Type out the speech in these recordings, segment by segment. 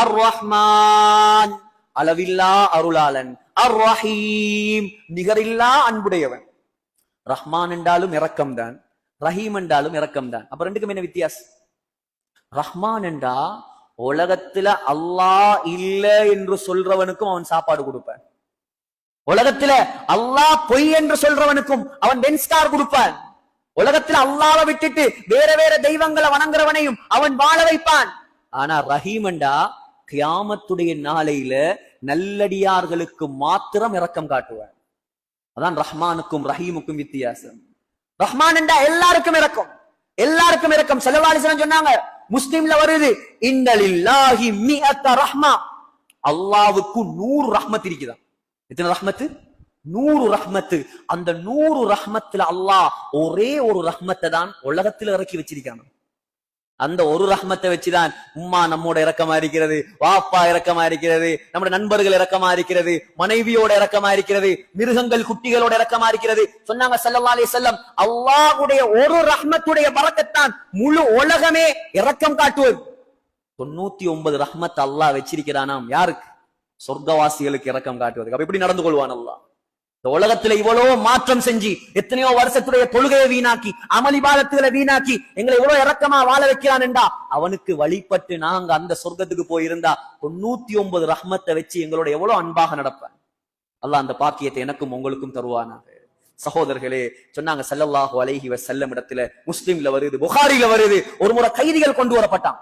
அர் ரஹ்மான் அளவில்லா அருளாளன். அர் ரஹீம் நிகரில்லா அன்புடையவன். ரஹ்மான் என்றாலும் இரக்கம்தான். ரஹீம் என்றாலும் இரக்கம்தான். அப்ப ரெண்டுக்கும் என்ன வித்தியாசம்? ரஹ்மான் என்றா உலகத்துல அல்லாஹ் இல்ல என்று சொல்றவனுக்கும் அவன் சாப்பாடு கொடுப்பான். உலகத்துல அல்லாஹ் பொய் என்று சொல்றவனுக்கும் அவன் பென்ஸ்கார் கொடுப்பான். உலகத்துல அல்லாவை விட்டுட்டு வேற வேற தெய்வங்களை வணங்குறவனையும் அவன் வாழ வைப்பான். ஆனா ரஹீமண்டா கியாமத்துடைய நாளையில நல்லடியார்களுக்கு மாத்திரம் இரக்கம் காட்டுவான் அதான் ரஹ்மானுக்கும் ரஹீமுக்கும் வித்தியாசம். ரஹ்மான் என்றா எல்லாருக்கும் இறக்கம் எல்லாருக்கும் இறக்கம் செலவாலிசனம் சொன்னாங்க முஸ்லீம்ல வருது இன்னலில்லாஹி மிஅத்த ரஹ்மா. அல்லாவுக்கு நூறு ரஹ்மத் இருக்குதான். எத்தனை ரஹ்மத்து? நூறு ரஹ்மத்து. அந்த நூறு ரஹ்மத்துல அல்லாஹ் ஒரே ஒரு ரஹ்மத்தை தான் உலகத்துல இறக்கி வச்சிருக்காங்க. அந்த ஒரு ரஹ்மத்தை வச்சுதான் உம்மா நம்மோட இறக்கமா இருக்கிறது வாப்பா இறக்கமா இருக்கிறது நம்முடைய நண்பர்கள் இறக்கமா இருக்கிறது மனைவியோட இறக்கமா இருக்கிறது மிருகங்கள் குட்டிகளோட இறக்கமா இருக்கிறது சொன்னாங்க சல்லா அலி செல்லம் அல்லாஹுடைய ஒரு ரஹ்மத்துடைய பறக்கத்தான் முழு உலகமே இறக்கம் காட்டுவது. தொண்ணூத்தி ஒன்பது ரஹ்மத் அல்லாஹ் வச்சிருக்கிறானாம். யாருக்கு? சொர்க்கவாசிகளுக்கு இறக்கம் காட்டுவதுக்கு அப்ப எப்படி நடந்து கொள்வான் அல்லாஹ்? இந்த உலகத்துல இவ்வளவு மாற்றம் செஞ்சு எத்தனையோ வருஷத்துடைய தொழுகையை வீணாக்கி அமளிபாதத்துகளை வீணாக்கி எங்களை இவ்வளவு இறக்கமா வாழ வைக்கிறான் என்றா அவனுக்கு வழிபட்டு நாங்க அந்த சொர்க்கத்துக்கு போயிருந்தா தொண்ணூத்தி ஒன்பது ரஹ்மத்தை வச்சு எங்களோட எவ்வளவு அன்பாக நடப்பேன். அல்லாஹ் அந்த பாக்கியத்தை எனக்கும் உங்களுக்கும் தருவானாக. சகோதரர்களே சொன்னாங்க ஸல்லல்லாஹு அலைஹி வஸல்லம் இடத்துல முஸ்லிம்ல வருது புகாரில வருது ஒரு முறை கைதிகள் கொண்டு வரப்பட்டான்.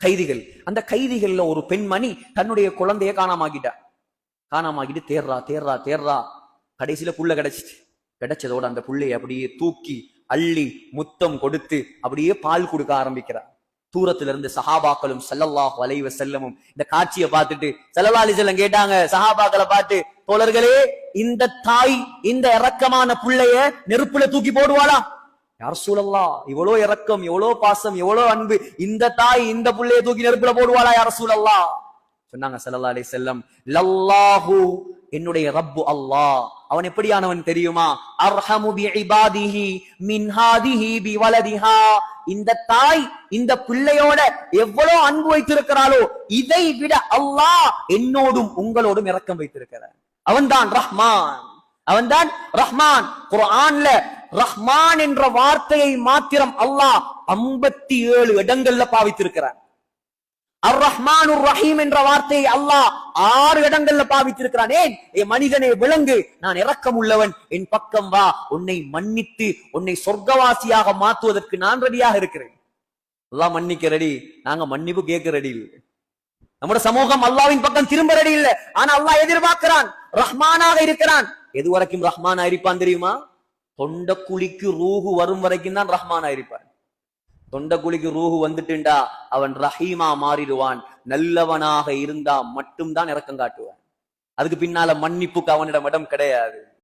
கைதிகள் அந்த கைதிகள்ல ஒரு பெண்மணி தன்னுடைய குழந்தைய காணாமாக்கிட்டா காணாமாகிட்டு தேர்றா தேர்றா தேர்றா. கடைசியில புள்ள கிடச்சிச்சு. கிடைச்சதோட அந்த புள்ளைய அப்படியே தூக்கி அள்ளி முத்தம் கொடுத்து அப்படியே பால் கொடுக்க ஆரம்பிக்கிறார். தூரத்துல இருந்து சஹாபாக்களும் செல்லல்லாஹ் வலைவ செல்லமும் இந்த காட்சியை பார்த்துட்டு ஸல்லல்லாஹு செல்லம் கேட்டாங்க சஹாபாக்களை பார்த்து தோழர்களே இந்த தாய் இந்த இறக்கமான புள்ளைய நெருப்புல தூக்கி போடுவாளா? யார் சூழல்லா இவ்வளோ இறக்கம் எவ்வளோ பாசம் எவ்வளோ அன்பு இந்த தாய் இந்த புள்ளைய தூக்கி நெருப்புல போடுவாளா யார் சூழல்லா சொன்னாங்க ஸல்லல்லாஹு செல்லம் வஸல்லம் என்னுடைய ரப்பு அல்லாஹ். அவன் எப்படியானவன் தெரியுமா? அர்ஹமு பி இபாதிஹி மின்ஹாதிஹி பி வலதிஹா இந்த தாய் இந்த பிள்ளையோட எவ்வளவு அன்பு வைத்திருக்கிறாளோ இதை விட அல்லாஹ் என்னோடும் உங்களோடும் இரக்கம் வைத்திருக்கிறார். அவன்தான் ரஹ்மான். அவன்தான் ரஹ்மான். குர்ஆன்ல ரஹ்மான் என்ற வார்த்தையை மாத்திரம் அல்லாஹ் ஐம்பத்தி ஏழு இடங்கள்ல பாவித்திருக்கிறார். அர் ரஹ்மான் ரஹீம் என்ற வார்த்தையை அல்லாஹ் ஆறு இடங்கள்ல பாவித்திருக்கிறான். ஏன்? என் மனிதனை விளங்கு நான் இறக்கம் உள்ளவன் என் பக்கம் வா உன்னை மன்னித்து உன்னை சொர்க்கவாசியாக மாற்றுவதற்கு நான் ரெடியாக இருக்கிறேன். அல்லாஹ் மன்னிக்க ரெடி நாங்க மன்னிப்பு கேட்க ரெடி இல்லை நம்முடைய சமூகம் அல்லாவின் பக்கம் திரும்ப ரெடி இல்லை ஆனா அல்லாஹ் எதிர்பார்க்கிறான். ரஹ்மானாக இருக்கிறான். எது வரைக்கும் ரஹ்மானா இருப்பான் தெரியுமா? தொண்டக்குழிக்கு ரூஹு வரும் வரைக்கும் தான் ரஹ்மானா இருப்பான் தொண்டகுழிக்கு ரூஹு வந்துட்டுண்டா அவன் ரஹீமா மாறிடுவான். நல்லவனாக இருந்தா மட்டும்தான் இறக்கம் காட்டுவான். அதுக்கு பின்னால மன்னிப்புக்கு அவனிடம் இடம் கிடையாது.